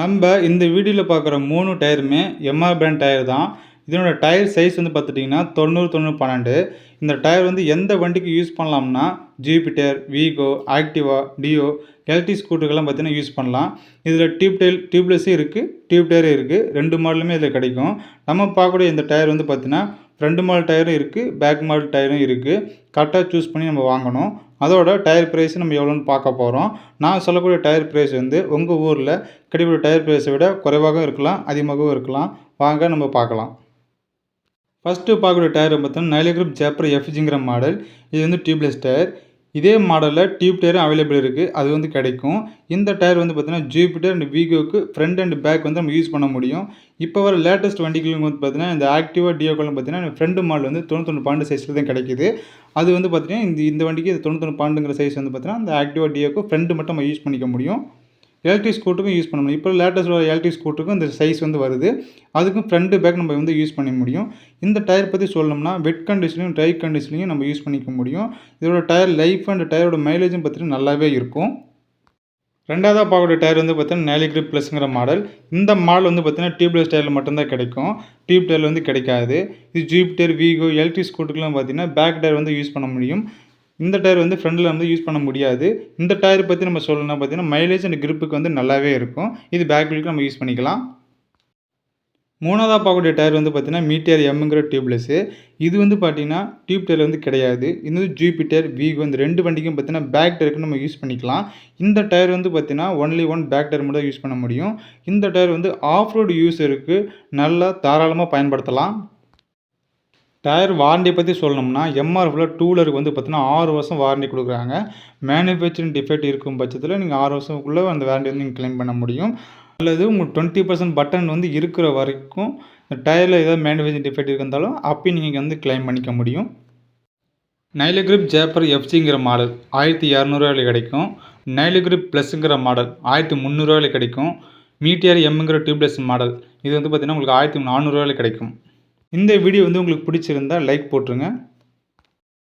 நம்ம இந்த வீடியோவில் பார்க்குற மூணு டயருமே எம்ஆர் பிராண்ட் டயர் தான். இதனோட டயர் சைஸ் வந்து பார்த்துட்டிங்கன்னா தொண்ணூறு தொண்ணூறு பன்னெண்டு. இந்த டயர் வந்து எந்த வண்டிக்கு யூஸ் பண்ணலாம்னா ஜூபிட்டர் வீகோ ஆக்டிவா டியோ எல்டி ஸ்கூட்டருக்கெல்லாம் பார்த்தீங்கன்னா யூஸ் பண்ணலாம். இதில் டியூப் டயர் டியூப்லெஸ்ஸும் இருக்குது டியூப் டயரும் இருக்குது ரெண்டு மாடலுமே இதில் கிடைக்கும். நம்ம பார்க்கக்கூடிய இந்த டயர் வந்து பார்த்திங்கன்னா ஃப்ரண்ட் மாடல் டயரும் இருக்குது பேக் மாடல் டயரும் இருக்குது கரெக்டாக சூஸ் பண்ணி நம்ம வாங்கணும். அதோட டயர் ப்ரைஸ் நம்ம எவ்வளோன்னு பார்க்க போகிறோம் நான் சொல்லக்கூடிய டயர் ப்ரைஸ் வந்து உங்கள் ஊரில் கிடைக்கக்கூடிய டயர் ப்ரைஸை விட குறைவாகவும் இருக்கலாம் அதிகமாகவும் இருக்கலாம். வாங்க நம்ம பார்க்கலாம். ஃபஸ்ட்டு பார்க்கக்கூடிய டயர் பார்த்தோம்னா நைலே குரூப் ஜேப்பர் எஃப்ஜிங்கிற மாடல் இது வந்து டியூப்லெஸ் டயர் இதே மாடலில் டியூப் டயரும் அவைலபிள் இருக்குது அது வந்து கிடைக்கும். இந்த டயர் வந்து பார்த்தீங்கன்னா ஜூபிட்டர் அண்ட் வீகோக்கு ஃப்ரண்ட் அண்ட் பேக் வந்து நம்ம யூஸ் பண்ண முடியும். இப்போ வர லேட்டஸ்ட் வண்டிகளுக்கு வந்து பார்த்தீங்கன்னா இந்த ஆக்டிவா டியோக்கெல்லாம் பார்த்தீங்கன்னா ஃப்ரண்ட் மாடல் வந்து தொண்ணூத்தொன்று பாண்டு சைஸில் தான் கிடைக்குது. அது வந்து பார்த்தீங்கன்னா இந்த இந்த வண்டிக்கு தொண்ணூத்தொன்று பாண்டுங்கிற சைஸ் வந்து பார்த்தீங்கன்னா இந்த ஆக்டிவா டியோக்கு ஃப்ரண்ட் மட்டும் நம்ம யூஸ் பண்ணிக்க முடியும். எலக்ட்ரிக் ஸ்கூட்டருக்கும் யூஸ் பண்ண முடியும். இப்போ லேட்டஸ்ட் வர எலக்ட்ரிக் ஸ்கூட்டருக்கும் இந்த சைஸ் வந்து வருது. அதுக்கும் ஃப்ரண்ட்டு பேக் நம்ம வந்து யூஸ் பண்ண முடியும். இந்த டயர் பற்றி சொல்லணும்னா வெட் கண்டிஷன்லையும் ட்ரை கண்டிஷன்லையும் நம்ம யூஸ் பண்ணிக்க முடியும். இதோட டயர் லைஃப் அண்ட் டயரோட மைலேஜும் பார்த்தீங்கன்னா நல்லாவே இருக்கும். ரெண்டாவதாக பார்க்கக்கூடிய டயர் வந்து பார்த்தீங்கன்னா நேலி கிரிப் ப்ளஸ்ங்கிற மாடல் இந்த மாடல் வந்து பார்த்தீங்கன்னா டியூப்லெஸ் டயரில் மட்டும்தான் கிடைக்கும். டியூப் டயரில் வந்து கிடைக்காது. இது ஜூபிட்டர் வீகோ எலக்ட்ரிக் ஸ்கூட்டருக்குலாம் பார்த்தீங்கன்னா பேக் டயர் வந்து யூஸ் பண்ண முடியும். இந்த டயர் வந்து ஃப்ரண்டில் வந்து யூஸ் பண்ண முடியாது. இந்த டயர் பற்றி நம்ம சொல்லணும்னா பார்த்தீங்கன்னா மைலேஜ் அண்ட் கிரிப்புக்கு வந்து நல்லாவே இருக்கும். இது பேக் வீலுக்கு நம்ம யூஸ் பண்ணிக்கலாம். மூணாவதாக பார்க்கக்கூடிய டயர் வந்து பார்த்தீங்கன்னா மீட்டியர் எம்ங்கிற டியூப்லெஸ்ஸு இது வந்து பார்த்தீங்கன்னா டியூப் டயர் வந்து கிடையாது. இது வந்து ஜூபிட்டர் வீகோ இந்த ரெண்டு வண்டிக்கும் பார்த்தீங்கன்னா பேக் டயருக்கு நம்ம யூஸ் பண்ணிக்கலாம். இந்த டயர் வந்து பார்த்தீங்கன்னா ஒன்லி ஒன் பேக் டயர் மட்டும் யூஸ் பண்ண முடியும். இந்த டயர் வந்து ஆஃப் ரோடு யூஸருக்கு நல்லா தாராளமாக பயன்படுத்தலாம். டயர் வாரண்டி பற்றி சொல்லணும்னா எம்ஆர்எஃபில் டூலருக்கு வந்து பார்த்தீங்கன்னா ஆறு வருஷம் வாரண்டி கொடுக்குறாங்க. மேனுஃபேக்சரிங் டிஃபெக்ட் இருக்கும் பட்சத்தில் நீங்கள் ஆறு வருஷத்துக்குள்ளே அந்த வாரண்டி வந்து நீங்கள் கிளைம் பண்ண முடியும். அல்லது உங்கள் டுவெண்ட்டி பர்சன்ட் பட்டன் வந்து இருக்கிற வரைக்கும் இந்த டயரில் ஏதாவது மேனுஃபேக்சரிங் டிஃபெக்ட் இருந்தாலும் அப்பயும் நீங்கள் வந்து க்ளைம் பண்ணிக்க முடியும். நைலக்ரிப் ஜேப்பர் எஃப்சிங்கிற மாடல் ஆயிரத்தி இரநூறுவாயில் கிடைக்கும். நைலக்ரிப் ப்ளஸ்ஸுங்கிற மாடல் ஆயிரத்தி முந்நூறுவாயில் கிடைக்கும். மீட்டியார் எம்ங்கிற டியூப்லெஸ் மாடல் இது வந்து பார்த்திங்கன்னா உங்களுக்கு ஆயிரத்தி நானூறுவாயில் கிடைக்கும். இந்த வீடியோ வந்து உங்களுக்கு பிடிச்சிருந்தா லைக் போட்டுருங்க.